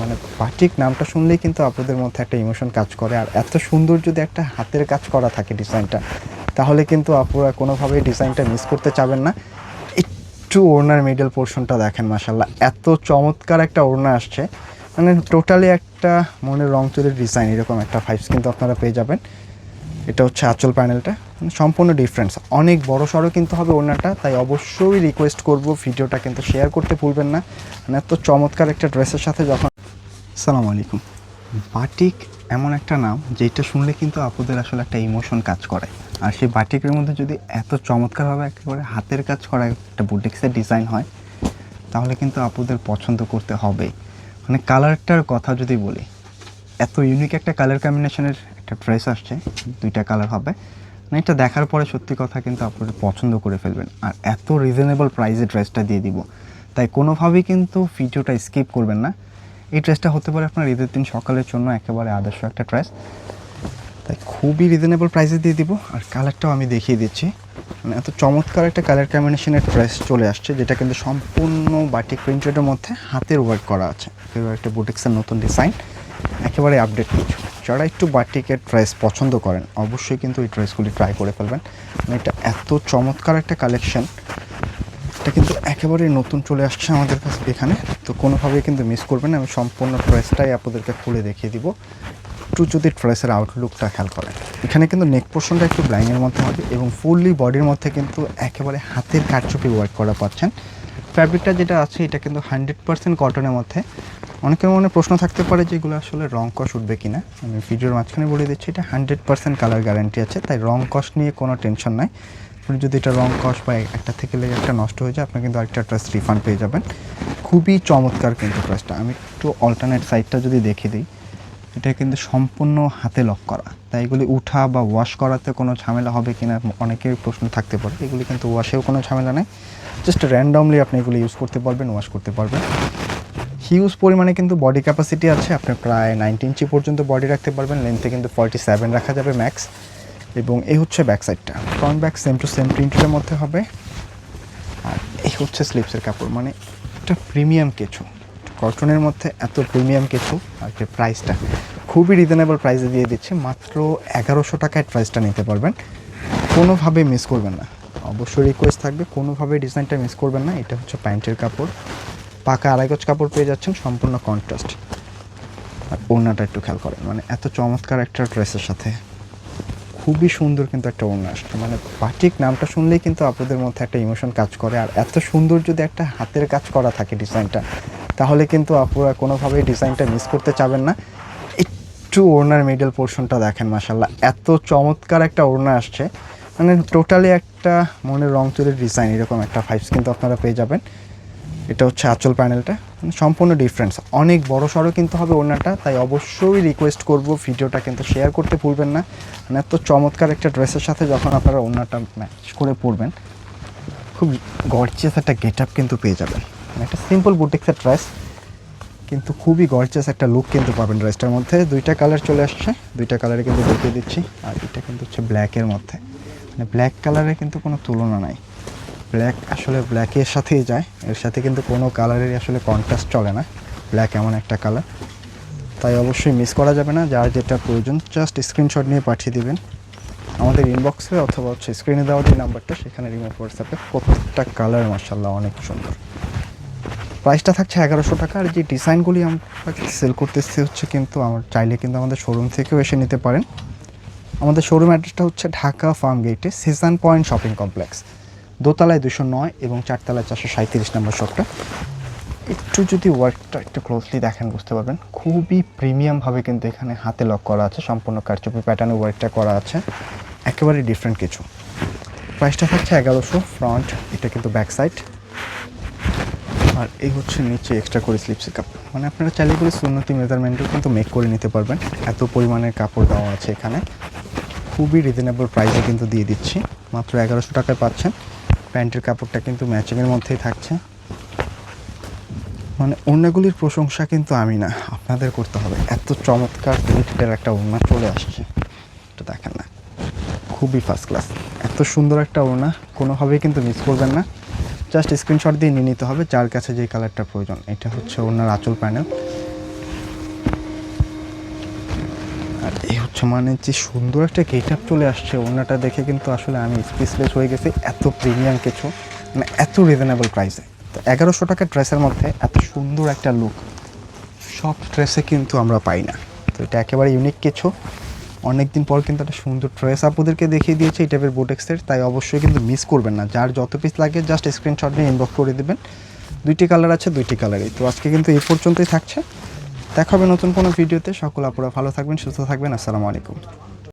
মানে বাটিক নামটা শুনলেই কিন্তু আপনাদের মধ্যে একটা ইমোশন কাজ করে। আর এত সুন্দর যদি একটা হাতের কাজ করা থাকে ডিজাইনটা তাহলে কিন্তু আপুরা কোনোভাবেই ডিজাইনটা মিস করতে চাবেন না। একটু ওড়নার মিডল পোর্শনটা দেখেন মাসাল্লাহ এত চমৎকার একটা ওড়না আসছে। মানে টোটালি একটা মনের রং তুলির ডিজাইন এরকম একটা ফাইভস কিন্তু আপনারা পেয়ে যাবেন। এটা হচ্ছে আঁচল প্যানেলটা মানে সম্পূর্ণ ডিফারেন্স অনেক বড় সড়ো কিন্তু হবে ওড়নাটা, তাই অবশ্যই রিকোয়েস্ট করব। ভিডিওটা কিন্তু শেয়ার করতে ভুলবেন না। মানে এত চমৎকার একটা ড্রেসের সাথে যখন সালাম আলাইকুম। বাটিক এমন একটা নাম যেটা শুনলে কিন্তু আপুদের আসলে একটা ইমোশন কাজ করে। আর সেই বাটিকের মধ্যে যদি এত চমৎকারভাবে একেবারে হাতের কাজ করা একটা বুটিক্সের ডিজাইন হয়, তাহলে কিন্তু আপুদের পছন্দ করতে হবে। মানে কালারটার কথা যদি বলি, এত ইউনিক একটা কালার কম্বিনেশনের একটা ড্রেস আসছে, দুইটা কালার হবে। মানে এটা দেখার পরে সত্যি কথা কিন্তু আপনারা পছন্দ করে ফেলবেন। আর এত রিজনেবল প্রাইসে ড্রেসটা দিয়ে দিব। তাই কোনোভাবেই কিন্তু ভিডিওটা স্কিপ করবেন না। এই ড্রেসটা হতে পারে আপনার ঈদের দিন সকালের জন্য একেবারে আদর্শ একটা ড্রেস। তাই খুবই রিজনেবল প্রাইসে দিয়ে দিব। আর কালারটাও আমি দেখিয়ে দিচ্ছি। মানে এত চমৎকার একটা কালার কম্বিনেশনের ড্রেস চলে আসছে, যেটা কিন্তু সম্পূর্ণ বাটিক প্রিন্টেডের মধ্যে হাতের ওয়ার্ক করা আছে। এবার একটা বুটিক্সের নতুন ডিজাইন একেবারে আপডেট কিছু। যারা একটু বাটিকের ড্রেস পছন্দ করেন, অবশ্যই কিন্তু এই ড্রেসগুলি ট্রাই করে ফেলবেন। মানে এটা এত চমৎকার একটা কালেকশন এটা কিন্তু একেবারে নতুন চলে আসছে আমাদের কাছে এখানে। তো কোনোভাবেই কিন্তু মিস করবেন না। আমি সম্পূর্ণ ড্রেসটাই আপনাদেরকে খুলে দেখিয়ে দিব। একটু যদি ড্রেসের আউটলুকটা খেয়াল করেন। এখানে কিন্তু নেক পোর্শনটা একটু ব্লাইনের মধ্যে হবে এবং ফুললি বডির মধ্যে কিন্তু একেবারে হাতের কারচুপি ওয়ার্ক করা পাচ্ছেন। ফ্যাব্রিকটা যেটা আছে, এটা কিন্তু হান্ড্রেড পার্সেন্ট কটনের মধ্যে। অনেকের মনে প্রশ্ন থাকতে পারে যে এগুলো আসলে রং কষ উঠবে কিনা। আমি ভিডিওর মাঝখানে বলে দিচ্ছি, এটা হান্ড্রেড পার্সেন্ট কালার গ্যারান্টি আছে। তাই রং কষ নিয়ে কোনো টেনশন নাই। আপনি যদি এটা রং কস বা একটা থেকে লেগে একটা নষ্ট হয়ে যায়, আপনি কিন্তু আরেকটা ড্রেস রিফান্ড পেয়ে যাবেন। খুবই চমৎকার কিন্তু ড্রেসটা আমি একটু অল্টারনেট সাইডটা যদি দেখে দিই, এটা কিন্তু সম্পূর্ণ হাতে লক করা। তাই এগুলি উঠা বা ওয়াশ করাতে কোনো ঝামেলা হবে কি না অনেকের প্রশ্ন থাকতে পারে। এগুলি কিন্তু ওয়াশেও কোনো ঝামেলা নেই। জাস্ট র্যান্ডমলি আপনি এগুলি ইউজ করতে পারবেন ওয়াশ করতে পারবেন। হিউজ পরিমাণে কিন্তু বডি ক্যাপাসিটি আছে। আপনি প্রায় নাইনটি ইঞ্চি পর্যন্ত বডি রাখতে পারবেন। লেন্থে কিন্তু ফর্টি সেভেন রাখা যাবে ম্যাক্স এবং এই হচ্ছে ব্যাক সাইডটা front back same to same প্রিন্টের মধ্যে হবে। আর এই হচ্ছে স্লিপসের কাপড়। মানে একটা প্রিমিয়াম কিছু কটনের মধ্যে এত প্রিমিয়াম কিছু আর যে প্রাইসটা খুবই রিজনেবল প্রাইসে দিয়ে দিচ্ছে। মাত্র এগারোশো টাকায় প্রাইসটা নিতে পারবেন। কোনোভাবে মিস করবেন না। অবশ্যই রিকোয়েস্ট থাকবে, কোনোভাবে ডিজাইনটা মিস করবেন না। এটা হচ্ছে প্যান্টের কাপড়। পাকা আড়াই গজ কাপড় পেয়ে যাচ্ছেন, সম্পূর্ণ কন্ট্রাস্ট আর ওড়নাটা একটু খেয়াল করেন। মানে এত চমৎকার একটা ড্রেসের সাথে। খুবই সুন্দর কিন্তু একটা ওড়না আসছে মানে বাটিক নামটা শুনলেই কিন্তু আপনাদের মধ্যে একটা ইমোশন কাজ করে। আর এত সুন্দর যদি একটা হাতের কাজ করা থাকে ডিজাইনটা তাহলে কিন্তু আপনারা কোনোভাবেই ডিজাইনটা মিস করতে চাবেন না। একটু ওড়নার মিডল পোর্শনটা দেখেন মাসাল্লাহ এত চমৎকার একটা ওড়না আসছে। মানে টোটালি একটা মনের রং তুলির ডিজাইন এরকম একটা ফাইভস কিন্তু আপনারা পেয়ে যাবেন। এটা হচ্ছে আঁচল প্যানেলটা। মানে সম্পূর্ণ ডিফারেন্স অনেক বড় সড়ো কিন্তু হবে ওড়নাটা, তাই অবশ্যই রিকোয়েস্ট করব ভিডিওটা কিন্তু শেয়ার করতে ভুলবেন না। মানে এত চমৎকার একটা ড্রেসের সাথে যখন আপনারা ওড়নাটা ম্যাচ করে পরবেন, খুব গর্জিয়াস একটা গেট আপ কিন্তু পেয়ে যাবেন। মানে একটা সিম্পল বুটিক্সের ড্রেস কিন্তু খুবই গর্জিয়াস একটা লুক কিন্তু পাবেন ড্রেসটার মধ্যে। দুইটা কালার চলে আসছে, দুইটা কালারে কিন্তু দেখিয়ে দিচ্ছি, আর এটা কিন্তু হচ্ছে ব্ল্যাকের মধ্যে। মানে ব্ল্যাক কালারে কিন্তু কোনো তুলনা নাই। ব্ল্যাক আসলে ব্ল্যাকের সাথেই যায়। এর সাথে কিন্তু কোনো কালারেরই আসলে কন্ট্রাস্ট চলে না। ব্ল্যাক এমন একটা কালার তাই অবশ্যই মিস করা যাবে না। যার যেটা প্রয়োজন জাস্ট স্ক্রিনশট নিয়ে পাঠিয়ে দিবেন। আমাদের ইনবক্সে অথবা হচ্ছে স্ক্রিনে দেওয়া যে নাম্বারটা, সেখানে রিমোট হোয়াটসঅ্যাপে প্রত্যেকটা কালার মার্শাল্লাহ অনেক সুন্দর। প্রাইসটা থাকছে এগারোশো টাকা। আর যে ডিজাইনগুলি আমরা সেল করতেছি হচ্ছে কিন্তু আমার, চাইলে কিন্তু আমাদের শোরুম থেকেও এসে নিতে পারেন। আমাদের শোরুম অ্যাড্রেসটা হচ্ছে ঢাকা ফার্ম গেটে সিজন পয়েন্ট শপিং কমপ্লেক্স দোতলায় দুশো নয় এবং চারতলায় চারশো সাঁত্রিশ নম্বর শপটা। একটু যদি ওয়ার্কটা একটু ক্লোজলি দেখেন, বুঝতে পারবেন। খুবই প্রিমিয়ামভাবে কিন্তু এখানে হাতে লক করা আছে, সম্পূর্ণ কারচুপি প্যাটার্নে ওয়ার্কটা করা আছে। একেবারে ডিফারেন্ট কিছু। প্রাইসটা থাকছে এগারোশো ফ্রন্ট এটা কিন্তু ব্যাক সাইড আর এই হচ্ছে নিচে এক্সট্রা করে স্লিপসি কাপ মানে আপনারা চাইলে করে সুন্নতি মেজারমেন্টও কিন্তু মেক করে নিতে পারবেন। এত পরিমাণের কাপড় দেওয়া আছে এখানে। খুবই রিজনেবল প্রাইসে কিন্তু দিয়ে দিচ্ছি। মাত্র এগারোশো টাকায় পাচ্ছেন। প্যান্টের কাপড়টা কিন্তু ম্যাচিংয়ের মধ্যেই থাকছে। মানে ওড়নাগুলির প্রশংসা কিন্তু আমি না, আপনাদের করতে হবে। এত চমৎকার লিমিটেডের একটা ওড়না চলে আসছে। এটা দেখেন না, খুবই ফার্স্ট ক্লাস এত সুন্দর একটা ওড়না, কোনোভাবেই কিন্তু মিস করবেন না। জাস্ট স্ক্রিনশট দিয়ে নিয়ে নিতে হবে, যার কাছে যে কালারটা প্রয়োজন। এটা হচ্ছে ওনার আঁচল প্যানেল আর এই হচ্ছে মানে যে সুন্দর একটা গেট আপ চলে আসছে। ওনাটা দেখে কিন্তু আসলে আমি স্পেসলেস হয়ে গেছি। এত প্রিমিয়াম কিছু মানে এত রিজনেবল প্রাইসে তো এগারোশো টাকার ড্রেসের মধ্যে এত সুন্দর একটা লুক সব ড্রেসে কিন্তু আমরা পাই না। তো এটা একেবারে ইউনিক কিছু। অনেক দিন পর কিন্তু একটা সুন্দর ড্রেস আপনাদেরকে দেখিয়ে দিয়েছে এই টাইপের বোটেক্সের তাই অবশ্যই কিন্তু মিস করবেন না। যার যত পিস লাগে জাস্ট স্ক্রিনশট নিয়ে ইনবক্স করে দেবেন। দুইটি কালার আছে, দুইটি কালারই তো আজকে কিন্তু এই পর্যন্তই থাকছে। দেখা হবে নতুন কোনো ভিডিওতে। সকল আপনারা ভালো থাকবেন সুস্থ থাকবেন। আসসালামু আলাইকুম।